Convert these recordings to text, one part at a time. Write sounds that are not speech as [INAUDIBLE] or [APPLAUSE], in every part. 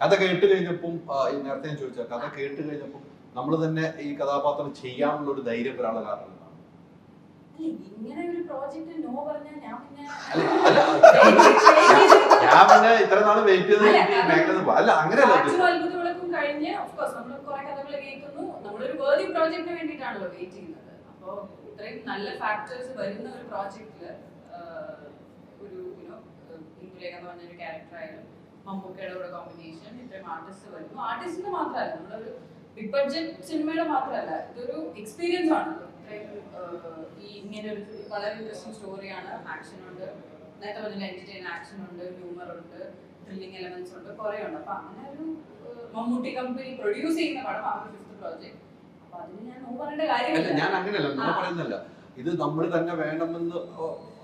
കഥ കേട്ട് കഴിഞ്ഞപ്പം നേരത്തെ ഞാൻ ചോദിച്ച കഥ കേട്ട് കഴിഞ്ഞപ്പം നമ്മൾ തന്നെ ഈ കഥാപാത്രം ചെയ്യാനുള്ള ഒരു ധൈര്യം ഒരാളെ കാരണം ഒരു ഞാൻ പിന്നെ ഇത്ര നാൾ വെയിറ്റ് ചെയ്ത് അല്ല, അങ്ങനെയല്ല കഴിഞ്ഞ് നമ്മൾ കുറെ കഥകൾ കേൾക്കുന്നു. നമ്മളൊരു വേർതി പ്രോജക്റ്റിന് വേണ്ടിയിട്ടാണല്ലോ വെയിറ്റ് ചെയ്യുന്നത്. അപ്പോൾ ഇത്രയും നല്ല ഫാക്ടേഴ്സ് വരുന്ന ഒരു പ്രോജക്റ്റിൽ ഒരു എന്ന് പറഞ്ഞൊരു ക്യാരക്ടർ ആയാലും മമ്മൂക്കയുടെ കൂടെ കോമ്പിനേഷൻ ഇത്രയും ആർട്ടിസ്റ്റ് വരുന്നു. ആർട്ടിസ്റ്റിന് മാത്രമല്ല നമ്മളൊരു ബിഗ് ബഡ്ജറ്റ് സിനിമയുടെ മാത്രമല്ല ഇതൊരു എക്സ്പീരിയൻസ് ആണ് ഈ ഇങ്ങനെ ഒരു വളരെ ഇൻട്രസ്റ്റിംഗ് സ്റ്റോറിയാണ് ആക്ഷൻ ഉണ്ട്. നേരത്തെ പറഞ്ഞ എന്റർടൈൻ ആക്ഷൻ ഉണ്ട് ഹ്യൂമർ ഉണ്ട് ത്രില്ലിംഗ് എലമെന്റ്സ് ഉണ്ട് കുറെ ഉണ്ട്. അപ്പൊ അങ്ങനെ ഒരു മമ്മൂട്ടി കമ്പനി പ്രൊഡ്യൂസ് ചെയ്യുന്ന പടം അവരുടെ ഫിഫ്ത് പ്രോജക്ട് അപ്പൊ അതിന് ഞാൻ നോ പറയേണ്ട കാര്യമില്ല. ഞാൻ അങ്ങനെയല്ല. നമ്മൾ പറയുന്നല്ല ഇത് നമ്മൾ തന്നെ വേണമെന്ന്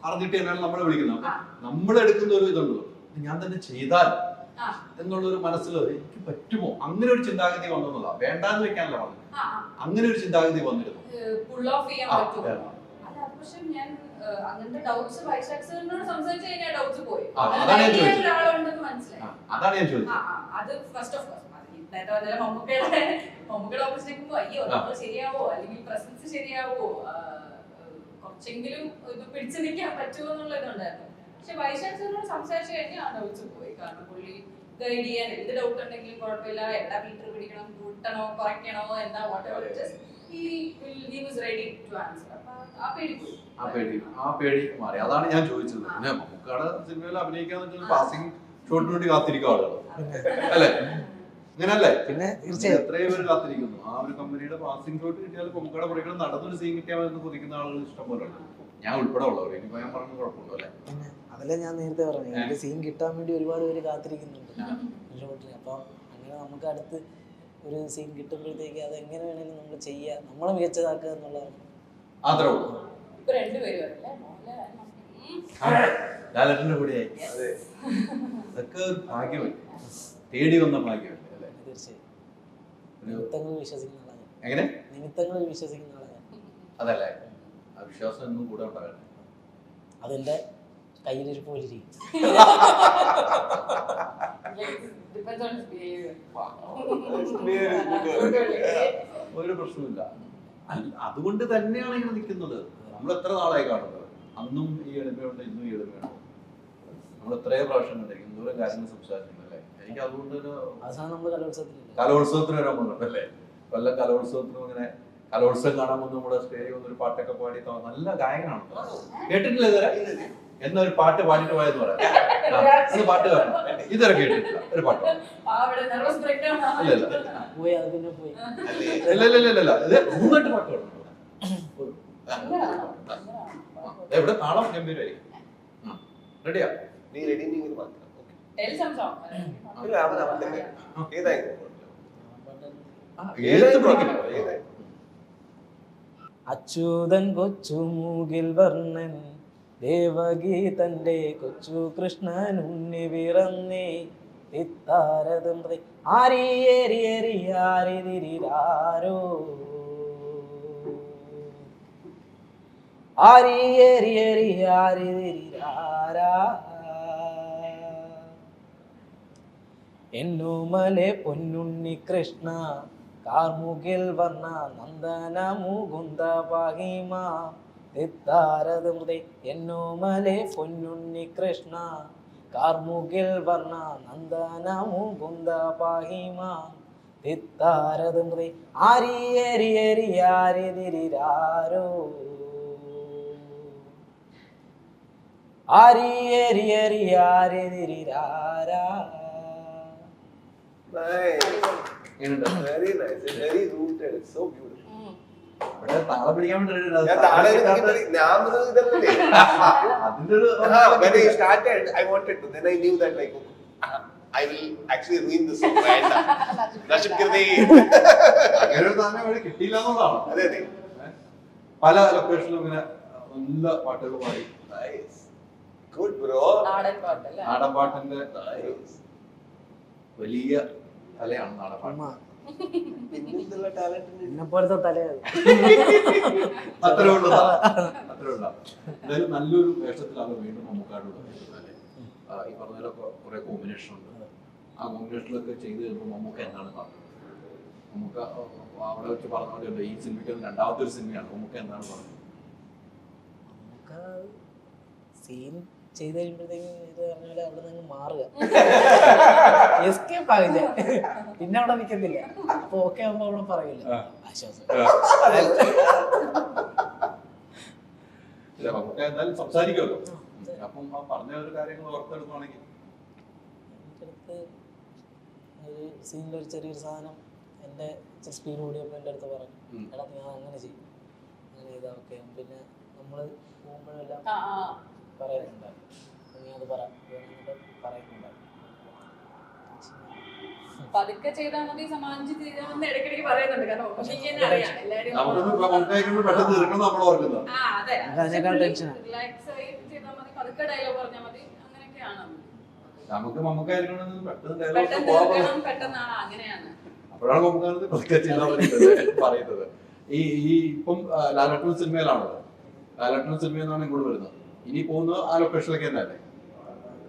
അറിഞ്ഞിട്ട് തന്നെയാണ് നമ്മളെ വിളിക്കുന്നത്. നമ്മൾ എടുക്കുന്ന ഒരു ഇതുണ്ടല്ലോ. ഞാൻ തന്നെ ചെയ്താൽ. എന്നുള്ളൊരു മനസ്സിൽ എനിക്ക് പറ്റുമോ? അങ്ങനെ ഒരു ചിന്താഗതി വന്നതാ വേണ്ടാന്ന് വെക്കാനല്ല പറഞ്ഞത്. അങ്ങനെ ഒരു ചിന്താഗതി വന്നിരുന്നു. അതാണ് ഞാൻ ചോദിച്ചത്. അത് ഫസ്റ്റ് ഓഫ് ഓൾ നേരത്തെ പറഞ്ഞ മമ്മൂക്കയുടെ മമ്മൂക്കയുടെ ഓപ്പോസിറ്റ് നിൽക്കുമ്പോ അയ്യോ ആ. നമ്മൾ ശരിയാവോ? അല്ലെങ്കിൽ പ്രസൻസ് ശരിയാവോ? കുറച്ചെങ്കിലും ഇത് പിടിച്ചു നിൽക്കാൻ പറ്റുമോ എന്നുള്ള ഇതുണ്ടായിരുന്നു. പക്ഷെ വൈശാഖ് സാറിനോട് സംസാരിച്ചു കഴിഞ്ഞാൽ ആ ഡൗട്ട്സ് പോയി. കാരണം പുള്ളി ഗൈഡ് ചെയ്യാൻ എന്ത് ഡൗട്ട് ഉണ്ടെങ്കിലും കുഴപ്പമില്ല. എവിടെ മീറ്റർ പിടിക്കണം കൂട്ടണോ കുറയ്ക്കണോ എന്താ whatever he was ready to answer അപ്പൊ ആ പേടി പോയി. ആ പേടി ആ പേടി മാറി. അതാണ് ഞാൻ ചോദിച്ചത്. പിന്നെ മമ്മൂക്കാട് സിനിമയിൽ അഭിനയിക്കാന്ന് വെച്ചാൽ പാസിംഗ് ഷോട്ടിന് വേണ്ടി കാത്തിരിക്കും ആളുകൾ അല്ലേ? അങ്ങനല്ലേ പിന്നെ തീർച്ചയായും. എത്രയോ പേര് കാത്തിരിക്കുന്നു. ആ ഒരു കമ്പനിയുടെ പാസിംഗ് ഷോട്ട് കിട്ടിയാൽ മമ്മൂക്കാടെ പുറകിൽ നടന്നൊരു സീൻ കിട്ടിയാൽ കൊതിക്കുന്ന ആളുകൾ ഇഷ്ടം പോലെ ഉണ്ട്. ഞാൻ ഉൾപ്പെടെ ഉള്ളവർ ഇനിയിപ്പോ ഞാൻ പറഞ്ഞ കുഴപ്പമുണ്ടോ അല്ലേ? അതല്ലേ ഞാൻ നേരത്തെ പറഞ്ഞു. എനിക്ക് സീൻ കിട്ടാൻ വേണ്ടി ഒരുപാട് പേര് കാത്തിരിക്കുന്നുണ്ട്. ഷോട്ടിന് അപ്പം അങ്ങനെ നമുക്ക് അടുത്ത് ഒരു സീൻ കിട്ടുമ്പോഴത്തേക്ക് അത് എങ്ങനെ വേണമെങ്കിലും നമ്മൾ ചെയ്യുക നമ്മളെ മികച്ചതാക്കുക എന്നുള്ളതാണ്. അത്രേ ഉള്ളൂ. ലാലേട്ടന്റെ കൂടെയായി അതൊക്കെ ഭാഗ്യമല്ലേ തേടി വന്ന ഭാഗ്യമല്ലേ അല്ലേ? തീർച്ചയായും. നിമിത്തങ്ങളിൽ വിശ്വസിക്കുന്ന ആളാണ് എങ്ങനെ? നിമിത്തങ്ങളിൽ വിശ്വസിക്കുന്ന ആളാണ് അതല്ലേ? ആ വിശ്വാസം എന്നും കൂടെ ഉണ്ടാകട്ടെ. അതെന്റെ on his [LAUGHS] ഒരു പ്രശ്നമില്ല അതുകൊണ്ട് തന്നെയാണ് ഇങ്ങനെ നിൽക്കുന്നത്. നമ്മൾ എത്ര നാളായി കാണുന്നത്? അന്നും ഈ എളിമയുണ്ട് ഇന്നും ഈ എളിമയുണ്ട്. നമ്മൾ എത്രയോ പ്രാവശ്യം കണ്ടിരിക്കും എന്തോരം കാര്യങ്ങൾ സംസാരിച്ചിട്ടുണ്ടല്ലേ എനിക്ക് അതുകൊണ്ട് ഒരു കലോത്സവത്തിന് വരാൻ പോകുന്നുണ്ടല്ലേ കൊല്ലം കലോത്സവത്തിനും ഇങ്ങനെ കലോത്സവം കാണാൻ വന്ന് നമ്മുടെ സ്റ്റേജിൽ വന്നൊരു പാട്ടൊക്കെ പാടി നല്ല ഗായകനാണ്. കേട്ടിട്ടില്ല ഇതുവരെ? എന്നൊരു പാട്ട് പാടിട്ട് പോയെന്ന് പറയാം. അത് പാട്ട് കാരണം ഇതുവരെ കേട്ടിട്ടില്ല. ഒരു പാട്ട്. ഇല്ല ഇല്ല. ഇത് മൂന്നായിട്ട് പാട്ട് പാടണം ദേ താളം ഗംഭീരമായി റെഡിയാ നീ റെഡി നീ മാത്രം അച്യുതൻ കൊച്ചു മൂകിൽ വർണൻ. ദേവകി തന്റെ കൊച്ചു കൃഷ്ണനുണ്ണി വിറന്നേ തിത്താരതും ആരിയേരിയേരി ആരിതിരിരാരോ ആരിയേരിയേരി ആരിതിരിരാരാ എന്നുമലെ പൊന്നുണ്ണി കൃഷ്ണ കാർമുകിൽ വർണ നന്ദന മുകുന്ദ പാഹിമ തിത്താരത് മൃതി എന്നുമലെ പൊന്നുണ്ണി കൃഷ്ണ കാർമുകിൽ വർണ നന്ദന മുകുന്ദ പാഹിമ തിത്താരത് മൃതി ആരിയേരിയേരി ആരിതിരിരാരോ ആരിയേരിയേരി ആരിതിരിരാരാ എങ്ങനെയുണ്ട്? വെരി നൈസ് വെരി കിട്ടിയില്ല എന്നുള്ളതാണ്. അതെ അതെ. പല ലൊക്കേഷനിലും ഇങ്ങനെ നല്ല പാട്ടുകൾ പാടി. ഗുഡ് ബ്രോ നാടൻ പാട്ടിന്റെ വലിയ കലയാണ് നാടൻ പാട്ട്. അമ്മ പിന്നെന്തുള്ള ടാലന്റ് എന്നെ പോലത്തെ തലയത് അത്രേ ഉള്ളൂ. അത്രേ ഉള്ള. എന്തായാലും നല്ലൊരു വേഷത്തിലാണ് വീണ്ടും നമുക്കാട് ഈ പറഞ്ഞ പോലെ കുറെ കോമ്പിനേഷൻ ഉണ്ട്. ആ കോമ്പിനേഷനിലൊക്കെ ചെയ്ത് കഴിയുമ്പോൾ മമ്മൂക്ക എന്താണ് പറഞ്ഞത്? മമ്മൂക്ക അവിടെ വെച്ച് പറഞ്ഞല്ലോ ഈ സിനിമയ്ക്ക് രണ്ടാമത്തെ ഒരു സിനിമയാണ് മമ്മൂക്ക എന്താണ് പറഞ്ഞത്? നമുക്ക് സീൻ ചെയ്ത് കഴിയുമ്പോഴത്തേക്കും ഇത് പറഞ്ഞ പോലെ അവിടെ മാറുക. എസ്കേപ്പ് ആകില്ല പിന്നെ അവിടെ നിൽക്കത്തില്ല അപ്പൊ ഓക്കെ ആകുമ്പോ അവിടെ പറയില്ല. ആശ്വാസം. എന്തായാലും സംസാരിക്കുമല്ലോ. അപ്പം ആ പറഞ്ഞ ഒരു കാര്യങ്ങൾ ഓർത്തെടുക്കുകയാണെങ്കിൽ ഒരു സീനിൽ ഒരു ചെറിയൊരു സാധനം എന്റെ സ്പീഡ് കൂടിയപ്പോൾ എന്റെ അടുത്ത് പറഞ്ഞു. എടാ ഞാൻ അങ്ങനെ ചെയ്യും. അങ്ങനെ ചെയ്താൽ ഓക്കെ പിന്നെ നമ്മൾ പോകുമ്പോഴെല്ലാം ആ ആ. പറയുന്നുണ്ടായിരുന്നു നീ അത് പറ പറയുന്നുണ്ടായിരുന്നു. പതുക്കെ ചെയ്താൽ മതി സമാനിച്ച് ചെയ്താൽ മതി ഇടയ്ക്കിടയ്ക്ക് പറയുന്നുണ്ട്. കാരണം അറിയാം. ആ അതെ. അതിനേക്കാൾ ടെൻഷനാ. റിലാക്സ് ആയി ചെയ്താൽ മതി പതുക്കെ ഡയലോഗ് പറഞ്ഞാൽ മതി അങ്ങനെയൊക്കെയാണ്. നമുക്ക് പെട്ടെന്ന് തീർക്കണം അങ്ങനെയാണ്. അപ്പോഴാണ് പറയുന്നത്. ഈ ഈ ഇപ്പം ആ, ലാലട്ടൂർ സിനിമയിലാണല്ലോ. ലാലട്ടൂർ സിനിമയിൽ നിന്നാണ് ഇങ്ങോട്ട് വരുന്നത്. ഇനി പോകുന്നത് ആ ലൊക്കേഷനിലേക്ക് തന്നെ അല്ലേ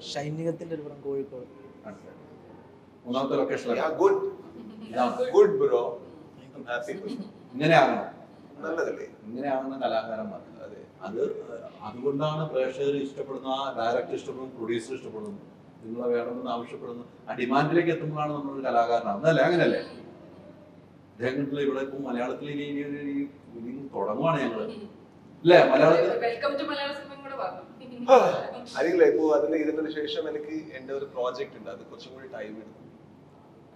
ഷൈനികത്തിന്റെ ഒരു പടം കോഴിക്കോട്. മൂന്നാമത്തെ ലൊക്കേഷൻ ഗുഡ് ഗുഡ് ബ്രോ. ഇങ്ങനെ ആകണം നല്ലതല്ലേ? ഇങ്ങനെയാണെന്ന് കലാകാരന്മാർ അതെ. അത് അതുകൊണ്ടാണ് പ്രേക്ഷകർ ഇഷ്ടപ്പെടുന്ന ആ ഡയറക്ടർ ഇഷ്ടപ്പെടുന്നു പ്രൊഡ്യൂസർ ഇഷ്ടപ്പെടുന്നു. നിങ്ങളെ വേണമെന്ന് ആവശ്യപ്പെടുന്നു. ആ ഡിമാൻഡിലേക്ക് എത്തുമ്പോഴാണ് നമ്മളൊരു കലാകാരനാണ് അല്ലേ? അങ്ങനല്ലേ അദ്ദേഹം കണ്ടില്ല ഇവിടെ ഇപ്പം മലയാളത്തിൽ ഇനി ഇനി ഒരു ഈ ഇനി തുടങ്ങുവാണ് ഞങ്ങൾ. [LAUGHS] അല്ലേ? മലയാളത്തിൽ വെൽക്കം ടു മലയാള സിനിമ കൂടെ പറഞ്ഞു [SIGHS] അറിയില്ല ഇപ്പോ അതിന് ഇതിനു ശേഷം എനിക്ക് എന്റെ ഒരു പ്രോജക്റ്റ് ഉണ്ട്. അത് കുറച്ചും കൂടി ടൈം എടുക്കും.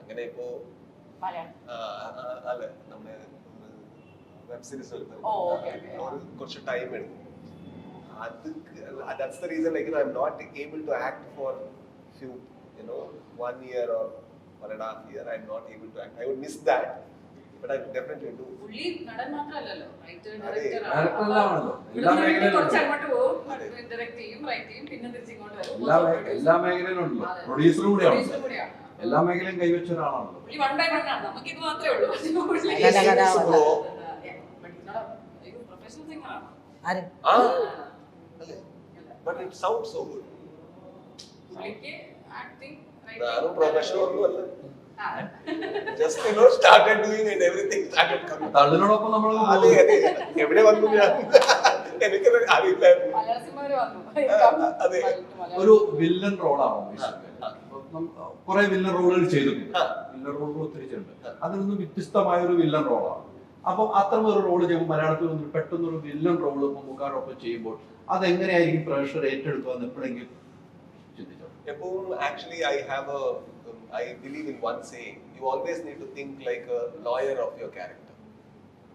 അങ്ങനെ ഇപ്പോ അല്ലെ? നമ്മുടെ വെബ് സീരീസ്. കുറച്ച് ടൈം എടുക്കും. അത് that's the reason like I'm not able to act for few you know one year or one and half year I'm not able to act I would miss that but I definitely do പുള്ളി നടൻ മാത്രമല്ലല്ലോ. Writer അതെ, director എല്ലാമാണല്ലോ. എല്ലാ മേഖലയിലും കുറച്ച് ഉണ്ട്. അങ്ങോട്ട് പോകും. ഡയറക്ട് ചെയ്യും റൈറ്റ് ചെയ്യും പിന്നെ തിരിച്ച് ഇങ്ങോട്ട് വരും. എല്ലാ മേ- എല്ലാ മേഖലയിലും ഉണ്ടല്ലോ പ്രൊഡ്യൂസർ പ്രൊഡ്യൂസറും കൂടിയാണ്. എല്ലാ മേഖലയും കൈവച്ച ഒരാളാണല്ലോ. പുള്ളി വൺ ബൈ വൺ ആണ്. നമുക്ക് ഇത് മാത്രമേ ഉള്ളൂ. പുള്ളി അല്ല, അല്ല, അല്ല, bro. പ്രൊഫഷണൽ സിംഗർ ആണ്. ആര്? ആ. But it sound so good പുള്ളിക്ക് ആക്ടിങ് ഞാനും പ്രൊഫഷണൽ ഒന്നും അല്ല just you know started doing and everything started coming തള്ളിനോടൊപ്പം നമ്മൾ അതെ അതെ. എവിടെ വന്നു ഞാൻ? എനിക്ക് അറിയില്ലായിരുന്നു. അതെ. ഒരു വില്ലൻ റോളാണോ കുറെ വില്ലൻ റോളുകൾ ചെയ്തിട്ടുണ്ട്. വില്ലൻ റോളുകൾ ഒത്തിരി ചെയ്തിട്ടുണ്ട് അതിൽ നിന്ന് വ്യത്യസ്തമായ ഒരു വില്ലൻ റോളാണ് അപ്പം അത്തരം ഒരു റോൾ ചെയ്യുമ്പോൾ മലയാളത്തിൽ വന്നിട്ട് പെട്ടെന്നൊരു വില്ലൻ റോൾ മമ്മൂക്കാരോടൊപ്പം ചെയ്യുമ്പോൾ അതെങ്ങനെയായിരിക്കും പ്രേക്ഷകർ ഏറ്റെടുക്കുക എന്ന് എപ്പോഴെങ്കിലും ചിന്തിച്ചോ? എപ്പോഴും actually I have I believe in one saying you always need to think like a lawyer of your character.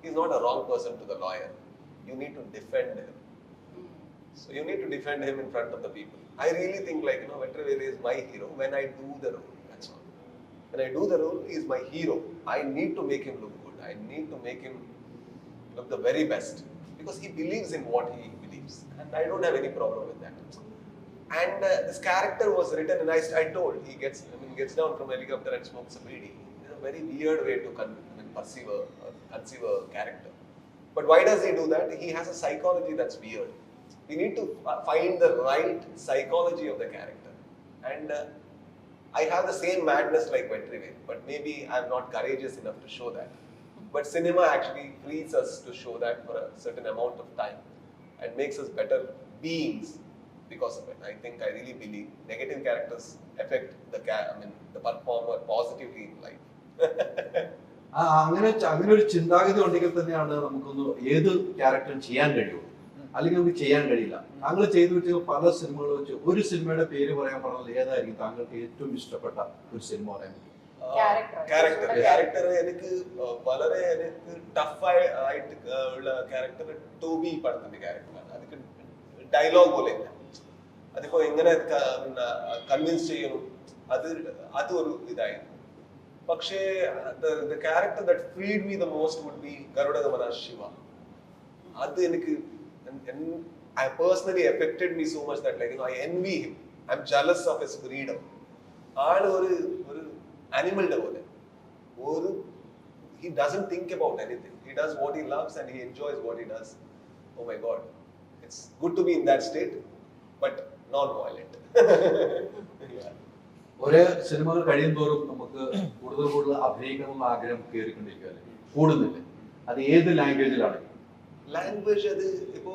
He's not a wrong person to the lawyer. You need to defend him. So you need to defend him in front of the people. I really think like, you know, Vetrivele is my hero when I do the role, that's all. When I do the role, he's my hero. I need to make him look good. I need to make him look the very best because he believes in what he believes. And I don't have any problem with that. And uh, this character was written and I, I told, he gets, Gets down from helicopter and smokes a beedi. It's a very weird way to con- I mean, perceive a uh, conceive a character. But why does he do that? He has a psychology that's weird. We need to f- find the right psychology of the character. And uh, I have the same madness like Ventrive, but maybe I'm not courageous enough to show that. But cinema actually frees us to show that for a certain amount of time and makes us better beings because of it. I think I really believe negative characters affect the ca- I mean the performer positively in life. [LAUGHS] അങ്ങനെ അങ്ങനെ ഒരു ചിന്താഗതി ഉണ്ടെങ്കിൽ തന്നെയാണ് നമുക്കൊന്ന് ഏത് ക്യാരക്ടറും ചെയ്യാൻ കഴിയുള്ളൂ അല്ലെങ്കിൽ നമുക്ക് ചെയ്യാൻ കഴിയില്ല. താങ്കൾ ചെയ്തു വെച്ച പല സിനിമകൾ വെച്ച് ഒരു സിനിമയുടെ പേര് പറയാൻ പറഞ്ഞാൽ ഏതായിരിക്കും? താങ്കൾക്ക് ഏറ്റവും ഇഷ്ടപ്പെട്ട ഒരു സിനിമ പറയാൻ ക്യാരക്ടർ ക്യാരക്ടർ എനിക്ക് വളരെ എനിക്ക് ടഫായി ആയിട്ട് ഉള്ള ക്യാരക്ടർ ടോബി പടത്തിന്റെ ക്യാരക്ടറാണ് അതിക്ക് ഡയലോഗ് പോലെ അതിപ്പോ എങ്ങനെ കൺവിൻസ് ചെയ്യണം അത് അത് ഒരു ഇതായിരുന്നു പക്ഷേ the character that freed me the most would be Garudagamana Shiva. അത് എനിക്ക് I personally affected me so much that like I envy him I'm jealous of his freedom ആൾ ഒരു ഒരു അനിമലിന്റെ പോലെ. ഒരു he doesn't think about anything he does what he loves and he enjoys what he does oh my God it's good to be in that state but not violent [LAUGHS] ഒരേ സിനിമകൾ കഴിയും തോറും നമുക്ക് കൂടുതൽ കൂടുതൽ അഭിനയിക്കണമെന്ന ആഗ്രഹം കയറിക്കൊണ്ടിരിക്കുകയല്ലേ കൂടുന്നില്ല. അത് ഏത് ലാംഗ്വേജിലാണ്? ലാംഗ്വേജ് അത് ഇപ്പോ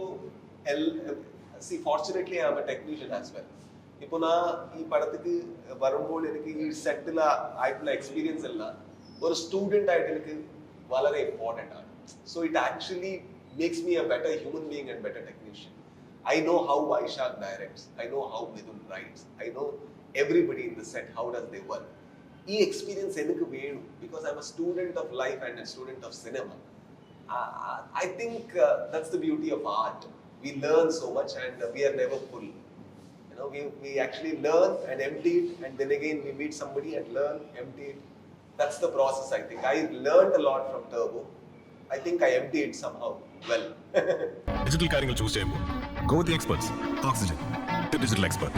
see fortunately I a technician as well ഇപ്പൊ നാ ഈ പടത്തിക്ക് വരുമ്പോൾ എനിക്ക് ഈ സെറ്റിൽ ആയിട്ടുള്ള എക്സ്പീരിയൻസ് എല്ലാം ഒരു സ്റ്റുഡന്റ് ആയിട്ട് എനിക്ക് വളരെ ഇമ്പോർട്ടന്റ് ആണ്. So it actually makes me a better human being and better technician I know how Vaishakh directs I know how Mithun writes I know everybody in the set how does they work ഈ experience എനിക്ക് വേണം because I am a student of life and a student of cinema uh, I think uh, that's the beauty of art. We learn so much and uh, we are never full. You know, we, we actually learn and empty it, and then again we meet somebody and learn, empty it. That's the process, I think. I learned a lot from Turbo. I think I emptied it somehow well. [LAUGHS] Digital കാര്യങ്ങൾ choose ചെയ്യുമ്പോൾ Go with the experts. Oxygen, the digital expert.